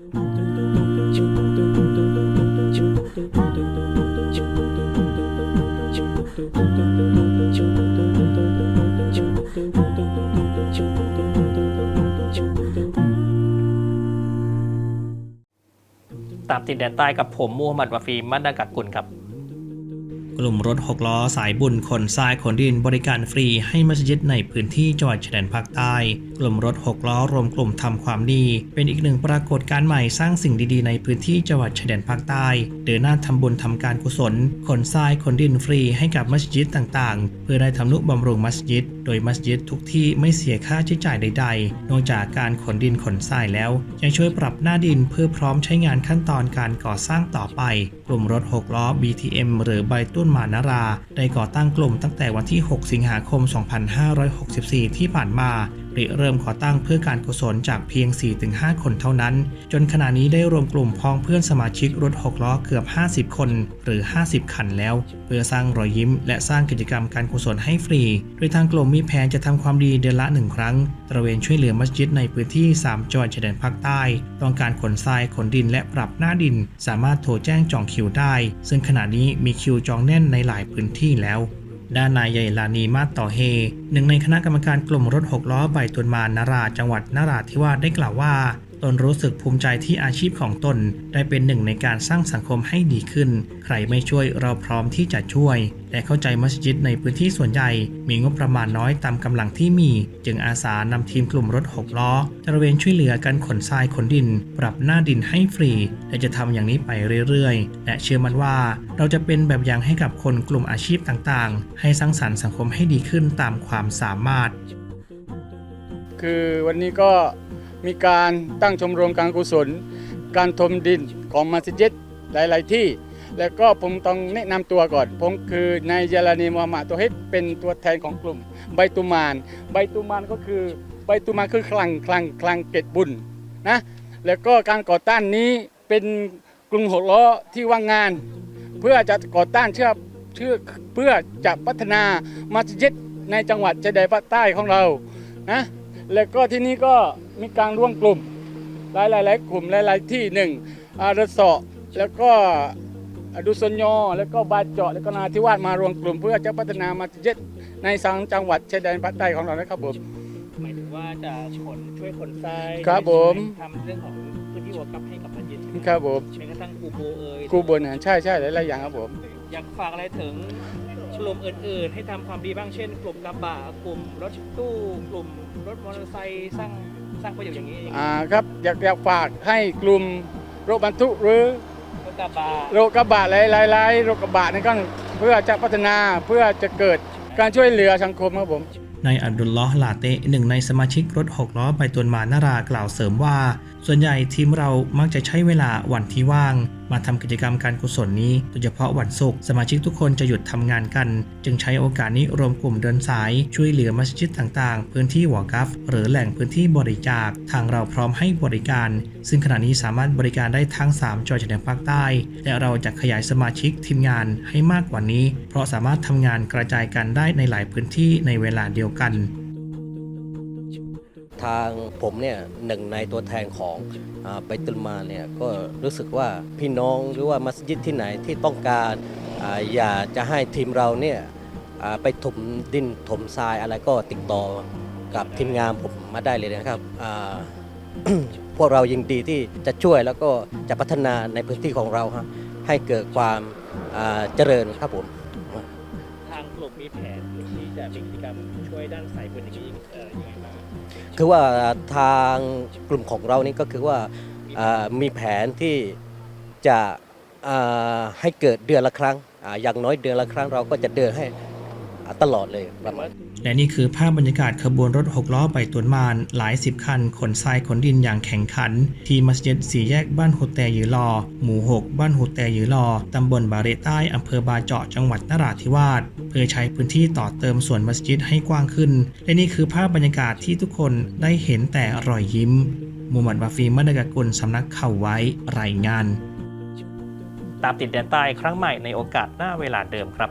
ตามติดแดนใต้กับผมมูฮัมหมัดวาฟีมัดดากักกุลครับ กลุ่มรถ 6 ล้อสายบุญขนทรายขนดินบริการฟรีให้มัสยิดในพื้นที่จังหวัดชายแดนภาคใต้ กลุ่มรถ 6 ล้อรวมกลุ่มทำความดี เป็นอีกหนึ่งปรากฏการณ์ใหม่สร้างสิ่งดีๆ ในพื้นที่จังหวัดชายแดนภาคใต้ เดินหน้าทำบุญทำการกุศล ขนทรายขนดินฟรีให้กับมัสยิดต่างๆ เพื่อได้ทำนุบำรุงมัสยิด โดยมัสยิดทุกที่ไม่เสียค่าใช้จ่ายใด ๆ นอกจากการขนดินขนทรายแล้ว ยังช่วยปรับหน้าดินเพื่อพร้อมใช้งานขั้นตอนการก่อสร้างต่อไป กลุ่มรถ 6 ล้อ BTM หรือใบตุ้นมานารา ได้ก่อตั้งกลุ่มตั้งแต่วันที่ 6 สิงหาคม 2564 ที่ผ่านมา ริเริ่มก่อตั้งเพื่อการกุศลจากเพียง 4-5 คนเท่านั้น จนขณะนี้ได้รวมกลุ่มพ้องเพื่อนสมาชิกรถ 6 ล้อเกือบ 50 คน หรือ 50 คันแล้ว เพื่อสร้างรอยยิ้ม และสร้างกิจกรรมการกุศลให้ฟรี โดยทางกลุ่มมีแผนจะทำความดีเดือนละหนึ่งครั้ง ตระเวนช่วยเหลือมัสยิดในพื้นที่ 3 จังหวัดชายแดนภาคใต้ ต้องการขนทรายขนดินและปรับหน้าดิน สามารถโทรแจ้งจองคิวได้ ซึ่งขณะนี้มีคิวจองแน่นในหลายพื้นที่แล้ว ด้านนายใหญ่ลานีมาต่อเฮหนึ่งในคณะกรรมการกลุ่มรถ6ล้อใบตุนมานนาราจังหวัดนราธิวาสได้กล่าวว่า ตนรู้สึกภูมิใจที่อาชีพของตน ได้เป็นหนึ่งในการสร้างสังคมให้ดีขึ้น ใครไม่ช่วยเราพร้อมที่จะช่วย และเข้าใจมัสยิดในพื้นที่ส่วนใหญ่ มีงบประมาณน้อยตามกำลังที่มี จึงอาสานำทีมกลุ่มรถ6ล้อตระเวนช่วยเหลือการขนทรายขนดิน ปรับหน้าดินให้ฟรี และจะทำอย่างนี้ไปเรื่อยๆ และเชื่อมั่นว่า เราจะเป็นแบบอย่างให้กับคนกลุ่มอาชีพต่างๆ ให้สร้างสรรค์สังคมให้ดีขึ้นตามความสามารถ คือวันนี้ก็ มีการตั้งชมรมการกุศล การทมดินของมัสยิดหลาย ๆ ที่ แล้วก็ผมต้องแนะนำตัวก่อน ผมคือนายยาลานีมูฮัมหมัดตัวเฮดเป็นตัวแทนของกลุ่มใบตุมาน ใบตุมานก็คือใบตุมานคือคลังคลังคลังเกตบุญนะแล้วก็การก่อต้านนี้เป็นกลุ่มหกล้อที่ว่างงาน เพื่อจะก่อต้านเชื่อเชื่อเพื่อจะพัฒนามัสยิดในจังหวัดชายแดนภาคใต้ของเรานะ แล้วก็ที่นี่ก็มีการร่วมกลุ่ม หลายหลายหลายกลุ่มหลายหลายที่หนึ่งอารสอแล้วก็ดุสนยอแล้วก็บาเจาะแล้วก็นาทิวาสมารวมกลุ่ม เพื่อจะพัฒนามัสยิดในสังจังหวัดชายแดนภาคใต้ของเรานะครับผมหมายถึงว่าจะขนช่วยขนทรายครับผมทำเรื่องของพื้นที่วอกับให้กับมัสยิดครับผมแม้กระทั่งกูโบเอยกูบนอะใช่ใช่หลายๆอย่างครับผมอยากฝากอะไรถึง กลุ่มอื่น ๆ ให้ทำความดีบ้างเช่น กลุ่มกระบะกลุ่มรถตู้กลุ่มรถมอเตอร์ไซค์สร้างสร้างประโยชน์อย่างนี้อ่าครับอยากอยากฝากให้กลุ่มรถบรรทุกหรือรถกระบะรถกระบะหลายๆๆรถกระบะนั่นก็เพื่อจะพัฒนาเพื่อจะเกิดการช่วยเหลือสังคมครับผมนายอับดุลลอฮ์ลาเตะหนึ่งในสมาชิกรถ6ล้อไปตวนมานารา กล่าวเสริมว่า ส่วนใหญ่ทีมเรามักจะใช้เวลาวันที่ว่าง มาทำกิจกรรมการกุศลนี้ โดยเฉพาะวันศุกร์สมาชิกทุกคนจะหยุดทำงานกัน จึงใช้โอกาสนี้รวมกลุ่มเดินสาย ช่วยเหลือมัสยิดต่างๆ พื้นที่หัวกัฟหรือแหล่งพื้นที่บริจาค ทางเราพร้อมให้บริการ ซึ่งขณะนี้สามารถบริการได้ทั้ง 3จังหวัดชายแดนภาคใต้ และเราจะขยายสมาชิกทีมงานให้มากกว่านี้ เพราะสามารถทำงานกระจายกันได้ในหลายพื้นที่ในเวลาเดียวกัน ทางผมเนี่ยหนึ่งในตัวแทนของไปตุลมาเนี่ยก็รู้สึกว่าพี่น้องหรือว่ามัสยิดที่ไหนที่ต้องการออยากจะให้ทีมเราเนี่ยไปถมดินถมทรายอะไรก็ติดต่อกับทีมงานผมมาได้เลยนะครับพวกเรายินดีที่จะช่วยแล้วก็จะพัฒนาในพื้นที่ของเราให้เกิดความเจริญครับผม ทางกมีแผนที่จะมีกิจกรรมช่วยด้านสายพื้นที่เอ่อยังไงบ้างคือว่าทางกลุ่มของเรานี่ก็คือว่าอ่ามีแผนที่จะอ่าให้เกิดเดือนละครั้งอาอย่างน้อยเดือนละครั้งเราก็จะเดินให้ ตลอดเลยประมาณและนี่คือภาพบรรยากาศขบวนรถ 6 ล้อไปตวนมาน หลายสิบคัน ขนทรายขนดินอย่างแข่งขัน ที่มัสยิดสีแยกบ้านหุดแตยือลอ หมู่ 6 บ้านหุดแตยือลอ ตำบลบาเรใต้อำเภอบาเจาะจังหวัดนราธิวาสเพื่อใช้พื้นที่ต่อเติมส่วนมัสยิดให้กว้างขึ้น และนี่คือภาพบรรยากาศที่ทุกคนได้เห็นแต่รอยยิ้มมูฮัมหมัดบาฟีมัดกะกุลสำนักข่าวไว้รายงาน ตามติดแดนใต้ครั้งใหม่ในโอกาสหน้าเวลาเดิมครับ